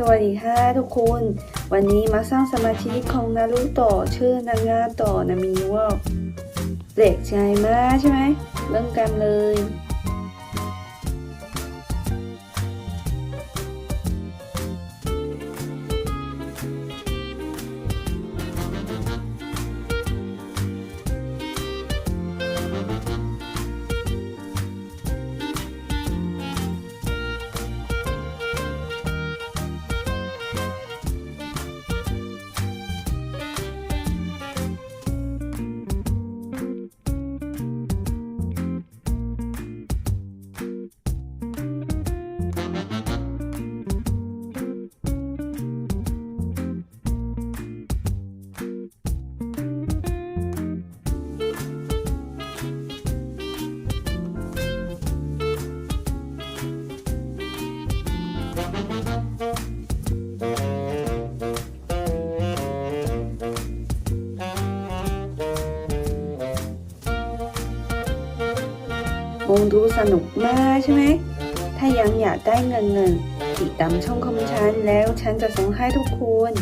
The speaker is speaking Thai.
สวัสดีค่ะทุกคน วันนี้มาสร้างสมาธิของนารูโตะชื่อนางาโตะนามิวเล็กใจมากใช่ไหมเริ่มกันเลย มงดูสนุกมากใช่ไหม ถ้ายังอยากได้เงินเงินติดตามช่องคอมชันแล้วฉันจะส่งให้ทุกคน